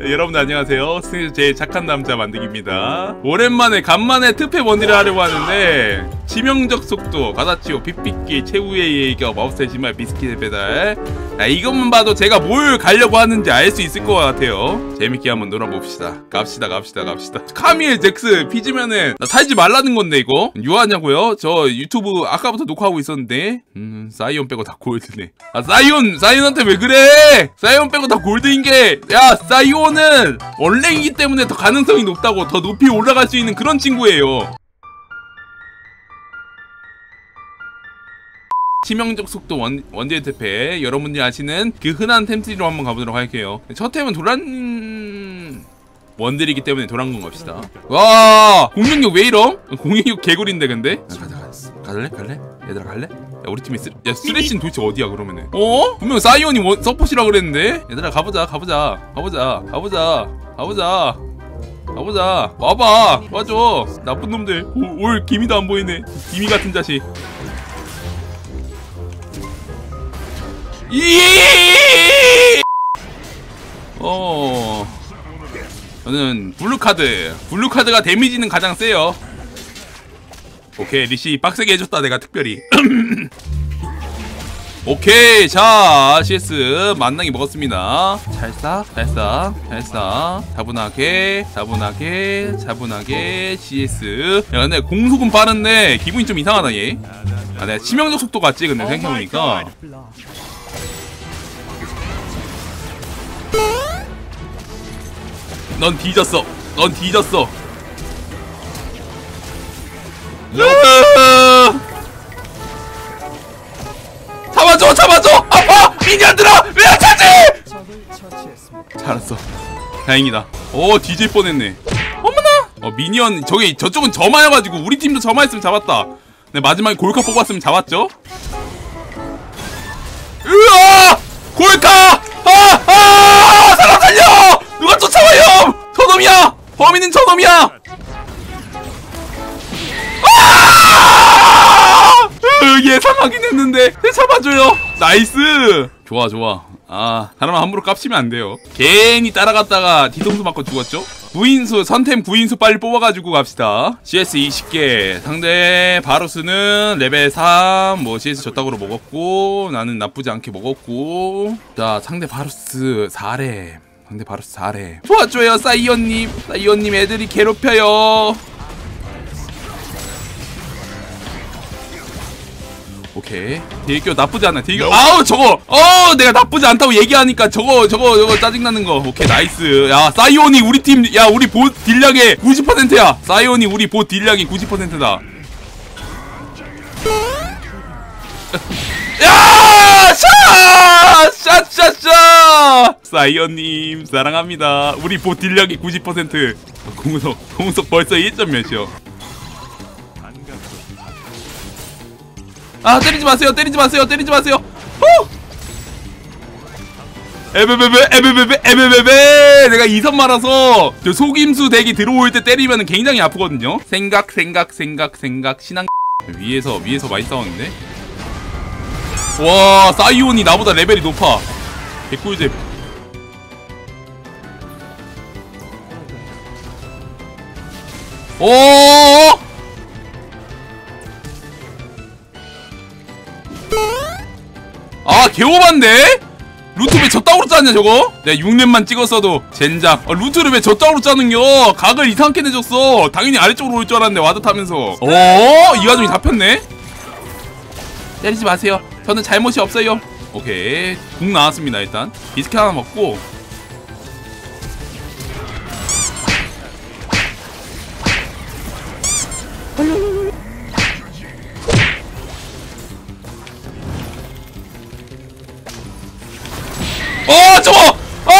네, 여러분 안녕하세요. 제 착한 남자 만들기입니다. 오랜만에 간만에 특패 원딜을 하려고 하는데 치명적 속도, 가다치오, 빗빗기, 최후의 예격, 마법사의 신발, 비스킷의 배달 야, 이것만 봐도 제가 뭘 가려고 하는지 알 수 있을 것 같아요. 재밌게 한번 놀아봅시다. 갑시다 갑시다 갑시다. 카미엘 잭스 피지면은 나 살지 말라는 건데 이거 유하냐고요? 저 유튜브 아까부터 녹화하고 있었는데 음 사이온 빼고 다 골드네. 아 사이온 사이온한테 왜 그래? 사이온 빼고 다 골드인 게 야 사이온은 원랭이기 때문에 더 가능성이 높다고 더 높이 올라갈 수 있는 그런 친구예요. 치명적 속도 원, 원딜 대패. 여러분들이 아시는 그 흔한 템트리로 한번 가보도록 할게요. 첫 템은 도란 원딜이기 때문에 도란군 갑시다. 와! 공격력 왜 이럼? 공격력 개구리인데 근데? 아, 가자 가자. 갈래? 갈래? 얘들아 갈래? 야 우리 팀이 쓰... 야 쓰레쉬는 도대체 어디야 그러면은? 어? 분명 사이온이 원, 서폿이라 그랬는데? 얘들아 가보자 가보자. 가보자 가보자 가보자. 가보자. 와봐! 와줘! 나쁜 놈들. 오, 올 기미도 안 보이네. 기미 같은 자식 이! 어. 저는 블루 카드. 블루 카드가 데미지는 가장 세요. 오케이 리시 빡세게 해줬다 내가 특별히. 오케이 자 CS 만나기 먹었습니다 잘싸 잘싸 잘싸 차분하게 차분하게 차분하게 CS 야 근데 공속은 빠른데 기분이 좀 이상하다 얘아 내가 치명적 속도 같지 근데 생각해보니까 넌 뒤졌어. 넌 뒤졌어. 으아! 잡아줘, 잡아줘. 아파, 미니언들아, 왜안 찾지? 잘했어. 다행이다. 오, 뒤질 뻔했네. 어머나. 어, 미니언 저기 저쪽은 점화여가지고 우리 팀도 점화했으면 잡았다. 네, 마지막에 골카 뽑았으면 잡았죠? 으아! 골카! 아! 아! 사람 살려! 누가 쫓아와요! 범인은 저놈이야! 아! 으, 예상하긴 했는데 내 잡아줘요. 나이스. 좋아 좋아. 아 사람 함부로 깝치면 안 돼요. 괜히 따라갔다가 뒤통수 맞고 죽었죠? 구인수 선템 구인수 빨리 뽑아가지고 갑시다. CS 20개 상대 바로스는 레벨 3뭐 CS 저따구로 먹었고 나는 나쁘지 않게 먹었고 자 상대 바로스 4렘 상대 바로스 4렘 도와줘요 사이언님. 사이언님 애들이 괴롭혀요. 오케이. 대교 나쁘지 않아 대교. 아우 저거! 어 내가 나쁘지 않다고 얘기하니까 저거 저거 저거 짜증나는 거. 오케이 나이스. 야 사이온이 우리 팀 야 우리 보 딜량의 90%야. 사이온이 우리 보 딜량의 90%다. 야! 샤! 샤샤샤! 사이언님 사랑합니다. 우리 보 딜량이 90% 공속 공속 벌써 1점 몇이요? 아 때리지 마세요 때리지 마세요 때리지 마세요. 후! 에베베베 에베베베 에베베베! 내가 이선 말아서 저 속임수 덱이 들어올 때 때리면 굉장히 아프거든요? 생각 생각 생각 생각. 신앙 위에서 위에서 많이 싸웠는데? 와 사이온이 나보다 레벨이 높아. 개꿀잼 오! 아 개오반데? 루트 왜 저따구로 짜냐 저거? 내가 6렙만 찍었어도 젠장. 아, 루트를 왜 저따구로 짜는겨? 각을 이상하게 내줬어. 당연히 아래쪽으로 올 줄 알았는데 와드 타면서. 어? 이 와중에 잡혔네? 때리지 마세요. 저는 잘못이 없어요. 오케이. 궁 나왔습니다 일단. 비스켓 하나 먹고 어 저거! 아!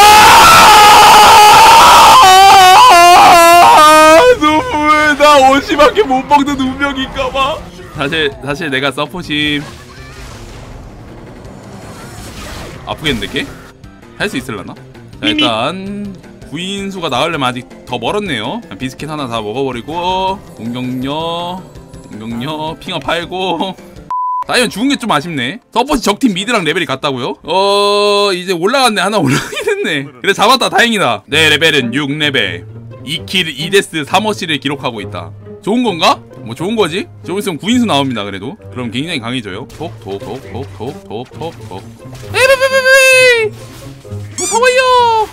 눈물! 나 50밖에 못 먹는 운명인가봐. 사실 사실 내가 서포심. 아프겠는데 걔? 할 수 있을라나? 자 일단 구인수가 나으려면 아직 더 멀었네요. 비스킷 하나 다 먹어버리고 공격력 공격력 핑어 팔고. 사이언 죽은 게 좀 아쉽네. 서포트 적팀 미드랑 레벨이 같다고요? 어 이제 올라갔네. 하나 올라가긴 했네. 그래 잡았다. 다행이다. 내 레벨은 6레벨. 2킬 2데스 3어시를 기록하고 있다. 좋은 건가? 뭐 좋은 거지? 좀 있으면 구인수 나옵니다 그래도. 그럼 굉장히 강해져요. 톡톡톡톡톡톡톡톡. 에베베베베 무서워요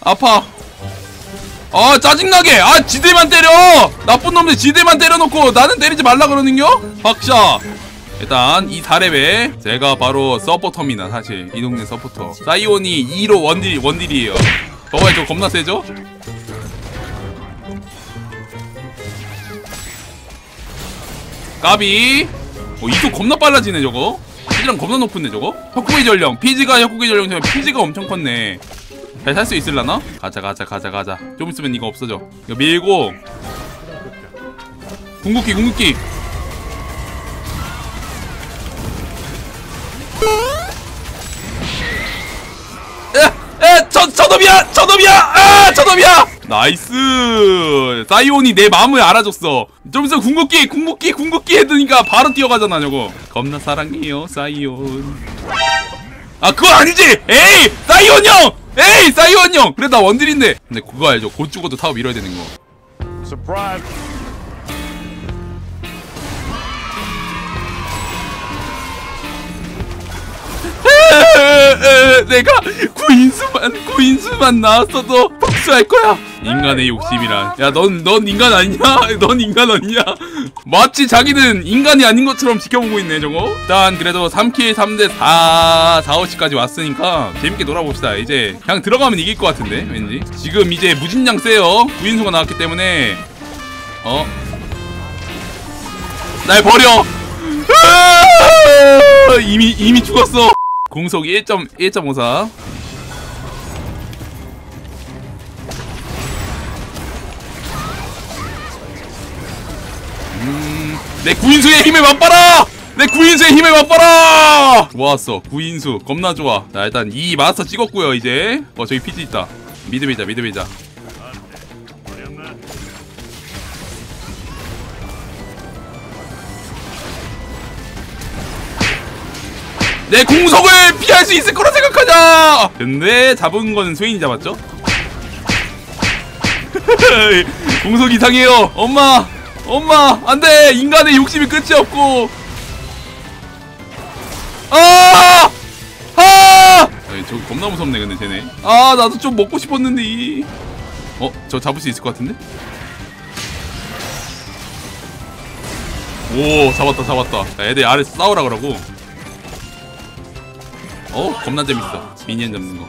아파. 아 짜증나게. 아 지대만 때려. 나쁜 놈들 지대만 때려놓고 나는 때리지 말라 그러는겨? 박샤. 일단 이 4렙에 제가 바로 서포터입니다 사실. 이 동네 서포터. 사이온이 2로 원딜, 원딜이에요. 저거에 저 겁나 세죠? 까비. 어 이도 겁나 빨라지네 저거 피지랑 겁나 높은데 저거? 혁구의 전령. 피지가 혁구의 전령처럼 피지가 엄청 컸네. 잘 살 수 있을라나? 가자 가자 가자 가자. 좀 있으면 이거 없어져. 이거 밀고. 궁극기 궁극기 저, 저놈이야! 저놈이야! 아! 저놈이야! 나이스! 사이온이 내 마음을 알아줬어. 좀 있으면 궁극기, 궁극기, 궁극기 해드니까 바로 뛰어가잖아, 저거. 겁나 사랑해요, 사이온. 아, 그건 아니지! 에이! 사이온 형! 에이! 사이온 형! 그래, 나 원딜인데. 근데 그거 알죠? 곧 죽어도 타워 밀어야 되는 거. Surprise! 내가 구인수만 구인수만 나왔어도 복수할 거야. 인간의 욕심이란. 야, 넌넌 인간 아니냐? 넌 인간 아니냐? 마치 자기는 인간이 아닌 것처럼 지켜보고 있네, 저거. 일단 그래도 3킬 3대 4 4, 5씩까지 왔으니까 재밌게 놀아봅시다. 이제 그냥 들어가면 이길 것 같은데, 왠지. 지금 이제 무진장 세요. 구인수가 나왔기 때문에 어. 날 버려. 이미 이미 죽었어. 공속 1.1.54. 음, 내 구인수의 힘을 맛봐라! 내 구인수의 힘을 맛봐라! 좋았어. 구인수 겁나 좋아. 자 일단 이 마스터 찍었고요 이제. 어 저기 피지 있다. 미드 밀자. 내 공속을 피할 수 있을 거라 생각하자. 근데 잡은 거는 스웨인이 잡았죠? 공속 이상해요. 엄마, 엄마, 안돼. 인간의 욕심이 끝이 없고. 아, 아. 저 겁나 무섭네 근데 쟤네. 아, 나도 좀 먹고 싶었는데. 이. 어, 저 잡을 수 있을 것 같은데? 오, 잡았다, 잡았다. 자, 애들 아래서 싸우라 그러고. 어? 겁나 재밌어. 미니언 잡는 거.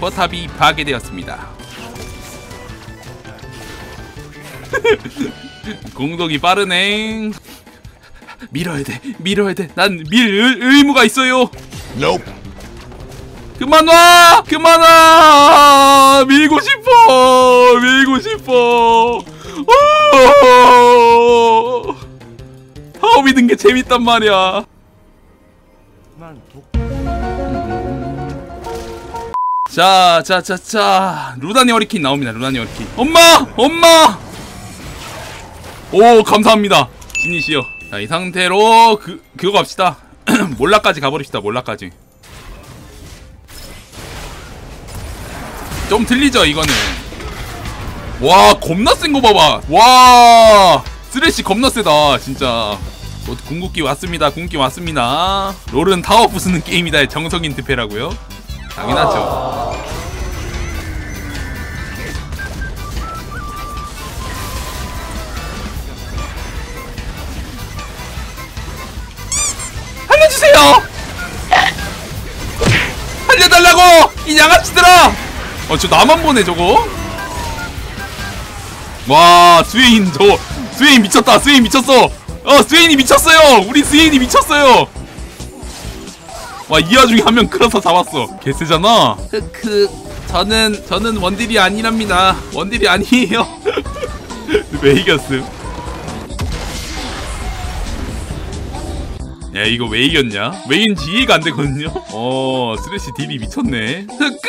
포탑이 파괴되었습니다. 공덕이 빠르네. 밀어야 돼 밀어야 돼난 밀 의무가 있어요. Nope. 그만 와! 그만 와! 밀고 싶어! 밀고 싶어! 어! 미는 게 재밌단 말이야. 자, 자, 자, 자. 루다니 어리킨 나옵니다. 루다니 어리킨. 엄마! 엄마! 오, 감사합니다. 신이시여. 자, 이 상태로 그 그거 갑시다. 몰라까지 가버립시다. 몰라까지. 좀 틀리죠, 이거는. 와, 겁나 센 거 봐봐. 와, 쓰레쉬 겁나 세다, 진짜. 곧 궁극기 왔습니다. 궁극기 왔습니다. 롤은 타워 부수는 게임이다. 정석인 특패라고요? 당연하죠. 알려주세요. 알려달라고 이 양아치들아. 어 저 나만 보네 저거. 와 스웨인 저 스웨인 미쳤다. 스웨인 미쳤어. 어 스웨인이 미쳤어요. 우리 스웨인이 미쳤어요. 와이 와중에 한 명 끌어서 잡았어 개쎄잖아 그 저는 저는 원딜이 아니랍니다 원딜이 아니에요 왜 이겼음 야 이거 왜 이겼냐? 왜 이긴지 이해가 안 되거든요? 어 쓰레쉬 딜이 미쳤네 흑크